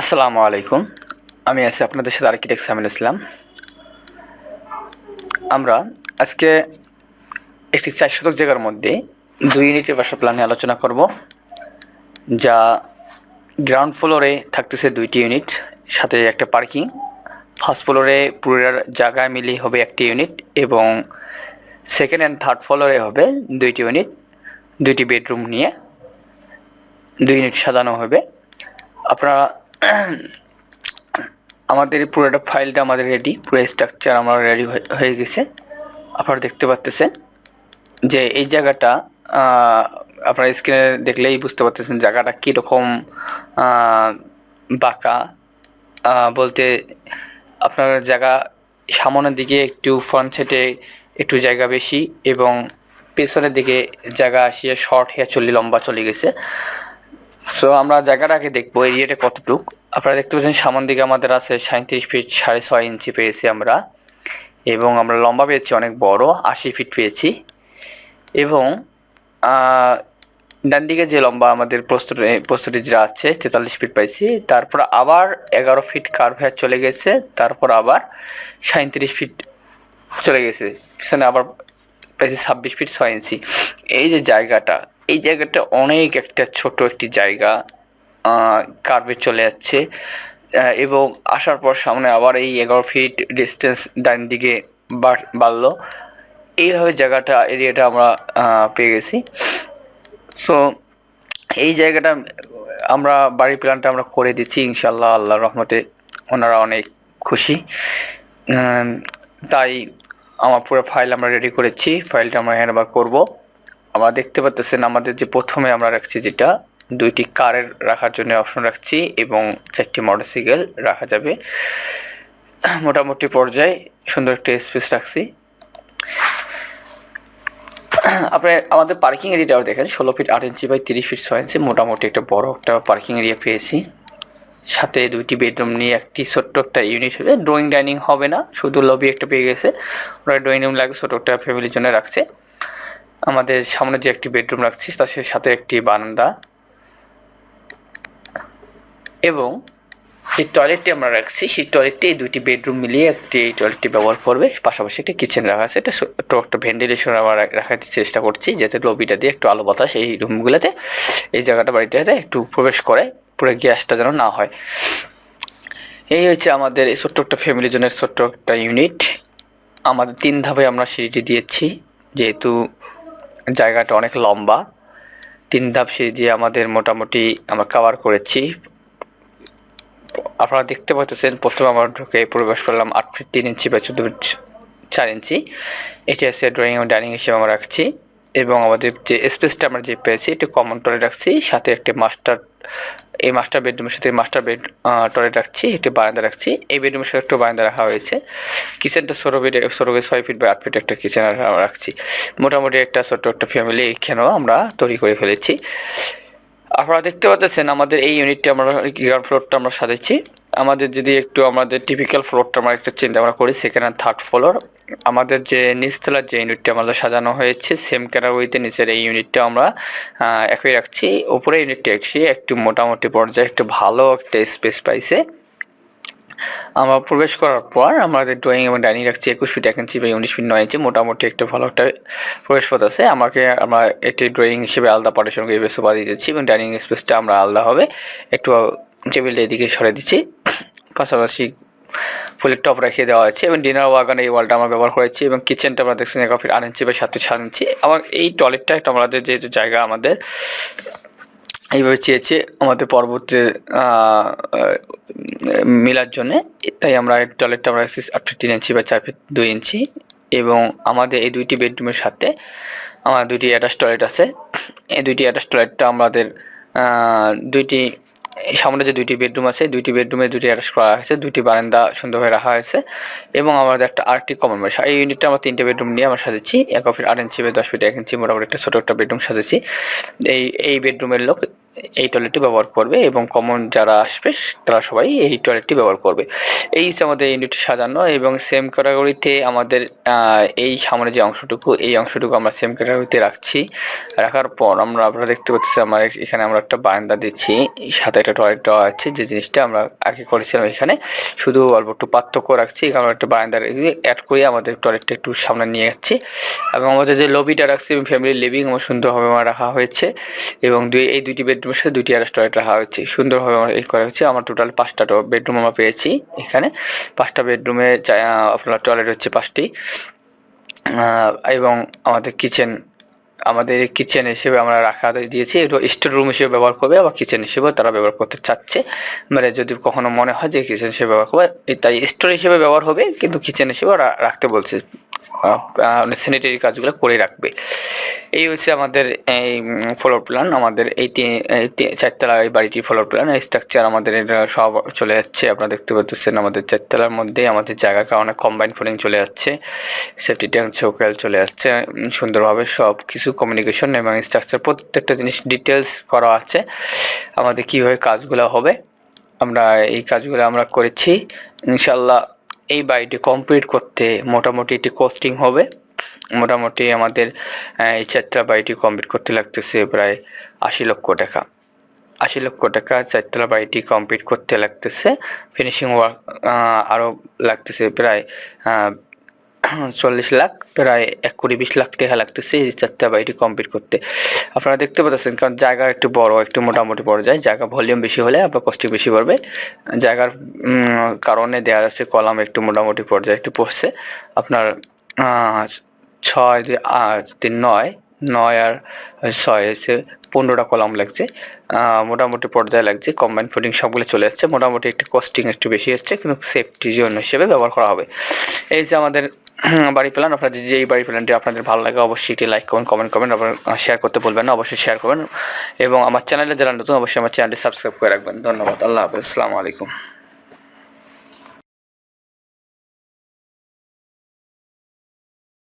আসসালামু আলাইকুম। আমি আছি আপনাদের সাথে আর্কিটেক্ট সামিল ইসলাম আমরা আজকে একটি চার শতক জায়গার মধ্যে দুই ইউনিটের বাসা প্ল্যানে আলোচনা করব, যা গ্রাউন্ড ফ্লোরে থাকতেছে দুইটি ইউনিট, সাথে একটা পার্কিং ফার্স্ট ফ্লোরে পুরোটার জায়গা মিলিয়ে হবে একটি ইউনিট, এবং সেকেন্ড অ্যান্ড থার্ড ফ্লোরে হবে দুইটি ইউনিট, দুইটি বেডরুম নিয়ে দুই ইউনিট সাজানো হবে। আপনারা আমাদের এই পুরোটা ফাইলটা আমাদের রেডি পুরো স্ট্রাকচার আমার রেডি হয়ে গেছে। আপনারা দেখতে পাচ্তেছেন যে এই জায়গাটা আপনারা স্ক্রিনে দেখলেই বুঝতে পারতেছেন জায়গাটা কীরকম বাঁকা। বলতে আপনার জায়গা সামনের দিকে একটু ফ্রন্ট সেটে একটু জায়গা বেশি এবং পেছনের দিকে জায়গা আসিয়ে শর্ট হেয়ার চলে, লম্বা চলে গেছে। সো আমরা জায়গাটাকে দেখব, এরিয়াটা কতটুক? আপনারা দেখতে পাচ্ছেন সামান দিকে আমাদের আছে সাঁত্রিশ ফিট সাড়ে ছয় ইঞ্চি পেয়েছি আমরা। এবং আমরা লম্বা পেয়েছি, অনেক বড়, আশি ফিট পেয়েছি। এবং ডান দিকে যে লম্বা আমাদের প্রস্তুত প্রস্তুতি যেটা আছে, তেতাল্লিশ ফিট পাইছি। তারপর আবার এগারো ফিট কার্ভ চলে গেছে, তারপর আবার সাঁত্রিশ ফিট চলে গেছে। পিছনে আবার পেয়েছি ছাব্বিশ ফিট ছয় ইঞ্চি। এই যে জায়গাটা এই জায়গাটা অনেক একটা ছোট একটি জায়গা কার্ভে চলে যাচ্ছে এবং আসার পর সামনে আবার এই এগারো ফিট ডিস্টেন্স ডান দিকে বাড়- বাড়লো। এইভাবে জায়গাটা এরিয়াটা আমরা পেয়ে গেছি। সো এই জায়গাটা আমরা, বাড়ির প্ল্যানটা আমরা করে দিচ্ছি ইনশাল্লাহ আল্লাহ রহমতে ওনারা অনেক খুশি। তাই আমার পুরো ফাইল আমরা রেডি করেছি ফাইলটা আমরা হ্যান্ডওভার করব। আমরা দেখতে পাচ্ছেন আমাদের যে প্রথমে আমরা রাখছি যেটা, দুইটি কারের রাখার জন্য অপশন রাখছি এবং চারটি মোটরসাইকেল রাখা যাবে। মোটামুটি পর্যায়ে সুন্দর একটা স্পেস রাখছি। আপনি আমাদের পার্কিং এরিয়াটাও দেখেন, ষোলো ফিট আট ইঞ্চি বাই তিরিশ ফিট ছয় ইঞ্চি মোটামুটি একটা বড় একটা পার্কিং এরিয়া পেয়েছি। সাথে দুইটি বেডরুম নিয়ে একটি ছোট্ট একটা ইউনিট হবে। ড্রয়িং ডাইনিং হবে না, শুধু লবি একটা পেয়ে গেছে। ওরা ড্রয়িং রুম লাগে ছোটো একটা ফ্যামিলির জন্য রাখছে। আমাদের সামনে যে একটি বেডরুম রাখছি, তার সাথে একটি বারান্দা এবং যে টয়লেটটি আমরা রাখছি, সেই টয়লেটটি এই দুইটি বেডরুম মিলিয়ে একটি এই টয়লেটটি ব্যবহার করবে। পাশাপাশি একটি কিচেন রাখা আছে। এটা একটা ভেন্টিলেশন আমরা রাখার চেষ্টা করছি, যাতে লবিটা দিয়ে একটু আলো বাতাস এই রুমগুলোতে, এই জায়গাটা বাড়িটাতে একটু প্রবেশ করে, পুরো গ্যাসটা যেন না হয়। এই হচ্ছে আমাদের এই ছোট্ট একটা ফ্যামিলির জন্য ছোট্ট একটা ইউনিট আমাদের তিন ধাপে আমরা সিঁড়িটি দিয়েছি, যেহেতু জায়গাটা অনেক লম্বা। তিন ধাপ সিঁড়ি দিয়ে আমাদের মোটামুটি আমরা কাভার করেছি। আপনারা দেখতে পাচ্ছেন, প্রথমে আমরা ঢুকে প্রবেশ করলাম আট ফিট তিন ইঞ্চি বা চোদ্দ ফিট চার ইঞ্চি এটি আছে ড্রয়িং এবং ডাইনিং হিসেবে আমরা রাখছি। এবং আমাদের যে স্পেসটা আমরা যে পেয়েছি একটি কমন টলে রাখছি, সাথে একটি মাস্টার এই মাস্টার বেডরুমের সাথে মাস্টার বেড টয়লেট রাখছি, একটি বারান্দা রাখছি। এই বেডরুমের সাথে একটু বারান্দা রাখা হয়েছে। কিচেনটা সরো ফিট সরো ছয় ফিট বা আট ফিট একটা কিচেন রাখছি। মোটামুটি একটা ছোট্ট একটা ফ্যামিলি এখানেও আমরা তৈরি করে ফেলেছি। আপনারা দেখতে পাচ্ছেন আমাদের এই ইউনিটটি আমরা গ্রাউন্ড ফ্লোরটা আমরা সাজাচ্ছি। আমাদের যদি একটু আমাদের টিপিক্যাল ফ্লোরটা আমরা একটা চিন্তা আমরা করি, সেখানে থার্ড ফ্লোর আমাদের যে নিচতলার যে ইউনিটটা আমাদের সাজানো হয়েছে সেম ক্যাটাগরিতে নিচের এই ইউনিটটা আমরা একই রাখছি। উপরে ইউনিটটি রাখছি একটু মোটামুটি পর্যায়ে একটু ভালো একটা স্পেস পাইছে। আমরা প্রবেশ করার পর আমাদের ড্রয়িং এবং ডাইনিং রাখছি, একুশ ফিট এক ইঞ্চি বা উনিশ ফিট নয় ইঞ্চি মোটামুটি একটা ভালো একটা প্রবেশ পথ আছে। আমাকে, আমরা একটি ড্রয়িং হিসেবে আলাদা পার্টিশন করে বেশ বাড়িয়ে দিচ্ছি এবং ডাইনিং স্পেসটা আমরা আলাদা হবে একটু টেবিলটা এদিকে সরে দিচ্ছি। পাশাপাশি ফুলের টপ রেখে দেওয়া আছে এবং ডিনার ওয়াগানে এই ওয়ালটা আমরা ব্যবহার করেছি এবং কিচেনটা আমরা দেখছি এক ফিট আট ইঞ্চি বা সাত ইঞ্চি আমার এই টয়লেটটা একটা আমাদের যেহেতু জায়গা আমাদের এইভাবে চেয়েছে আমাদের পরবর্তী মেলার জন্যে। তাই আমরা টয়লেটটা আমরা আট ফিট তিন ইঞ্চি বা চার ফিট দুই ইঞ্চি এবং আমাদের এই দুইটি বেডরুমের সাথে আমার দুইটি অ্যাটাচ টয়লেট আছে। এই দুইটি অ্যাটাচ টয়লেটটা আমাদের দুইটি, সামনে যে দুইটি বেডরুম আছে, দুইটি বেডরুমে দুইটি অ্যাটাচ করা হয়েছে, দুইটি বারান্দা সুন্দরভাবে রাখা হয়েছে এবং আমাদের একটা আরটি কমন বাসা এই ইউনিটটা আমরা তিনটে বেডরুম নিয়ে আমরা সাজেছি এক ফিট আট ইঞ্চি বা দশ ফিট এক ইঞ্চি মোটামুটি একটা ছোটো একটা বেডরুম সাজেছি এই এই বেডরুমের লোক এই টয়লেটটি ব্যবহার করবে এবং কমন যারা আসবে, তারা সবাই এই টয়লেটটি ব্যবহার করবে। এই হচ্ছে আমাদের ইউনিটটি সাজানো এবং সেম ক্যাটাগরিতে আমাদের এই সামনে যে অংশটুকু, এই অংশটুকু আমরা সেম ক্যাটাগরিতে রাখছি। রাখার পর আমরা আপনারা দেখতে পাচ্ছি আমার এখানে আমরা একটা বারান্দা দিচ্ছি। সাথে একটা টয়লেট দেওয়া আছে, যে জিনিসটা আমরা আগে করেছিলাম এখানে। শুধু অল্প একটু পার্থক্য রাখছি, কারণ একটা বারান্দা অ্যাড করে আমাদের টয়লেটটা একটু সামনে নিয়ে যাচ্ছি। এবং আমাদের যে লবিটা রাখছি ফ্যামিলি লিভিং আমার সুন্দরভাবে আমার রাখা হয়েছে। এবং দুই, এই দুইটি বেডরুমের সাথে দুইটি আর টয়লেট রাখা হয়েছে। সুন্দরভাবে আমার এই করা হয়েছে। আমার টোটাল পাঁচটা বেডরুম আমরা পেয়েছি এখানে। পাঁচটা বেডরুমে আপনার টয়লেট হচ্ছে পাঁচটি। এবং আমাদের কিচেন আমাদের কিচেন হিসেবে আমরা রাখা দিয়েছি। স্টোর রুম হিসেবে ব্যবহার করবে, আবার কিচেন হিসেবেও তারা ব্যবহার করতে চাচ্ছে। মানে যদি কখনো মনে হয় যে কিচেন হিসেবে ব্যবহার করবে, তাই স্টোর হিসেবে ব্যবহার হবে, কিন্তু কিচেন হিসেবে রাখতে বলছে। স্যানিটারি কাজগুলো করে রাখবে। এই হচ্ছে আমাদের এই ফ্লোর প্ল্যান আমাদের এই চারতলা এই বাড়িটি ফ্লোর প্ল্যান এই স্ট্রাকচার আমাদের সব চলে যাচ্ছে, আপনারা দেখতে পাচ্ছেন আমাদের চারতলার মধ্যে আমাদের জায়গার কারণে কম্বাইন ফোলিং চলে যাচ্ছে সেফটি ট্যাঙ্ক চৌকাল চলে যাচ্ছে সুন্দরভাবে সব কিছু কমিউনিকেশন এবং স্ট্রাকচার প্রত্যেকটা জিনিস ডিটেলস করা আছে, আমাদের কীভাবে কাজগুলো হবে, আমরা এই কাজগুলো আমরা করেছি ইনশাল্লাহ এই বাড়িটি কমপ্লিট করতে মোটামুটি এটি কস্টিং হবে। মোটামুটি আমাদের এই চারটা বাড়িটি কমপ্লিট করতে লাগতেছে প্রায় আশি লক্ষ টাকা। আশি লক্ষ টাকা চারতলা বাড়িটি কমপ্লিট করতে লাগতেছে। ফিনিশিং ওয়ার্ক আরও লাগতেছে প্রায় চল্লিশ লাখ, প্রায় এক কোটি বিশ লাখ টাকা লাগতেছে এই চারটা বাড়িটি কমপ্লিট করতে। আপনারা দেখতে পাচ্ছেন, কারণ জায়গা একটু বড়, একটু মোটামুটি বড় যায়, জায়গা ভলিউম বেশি হলে আপনার কস্টিং বেশি পড়বে। জায়গার কারণে দেওয়া যাচ্ছে কলাম একটু মোটামুটি পর্যায়ে একটু পড়ছে। আপনার ছয় দুই আট তিন, নয় নয় আর ছয় এসে পনেরোটা কলাম লাগছে। মোটামুটি পর্যায়ে লাগছে কম্বাইন ফুডিং সবগুলো চলে যাচ্ছে মোটামুটি একটু কস্টিং একটু বেশি হচ্ছে, কিন্তু সেফটি জন্য হিসেবে ব্যবহার করা হবে। এই যে আমাদের বাড়ি প্ল্যান আপনাদের যে এই বাড়ি প্ল্যানটি আপনাদের ভালো লাগে অবশ্যই এটি লাইক করুন কমেন্ট করবেন আপনারা শেয়ার করতে বলবেন না, অবশ্যই শেয়ার করবেন। এবং আমার চ্যানেলে যারা নতুন, অবশ্যই আমার চ্যানেলটি সাবস্ক্রাইব করে রাখবেন। ধন্যবাদ, আল্লাহ হাফেজ, আসসালামু আলাইকুম।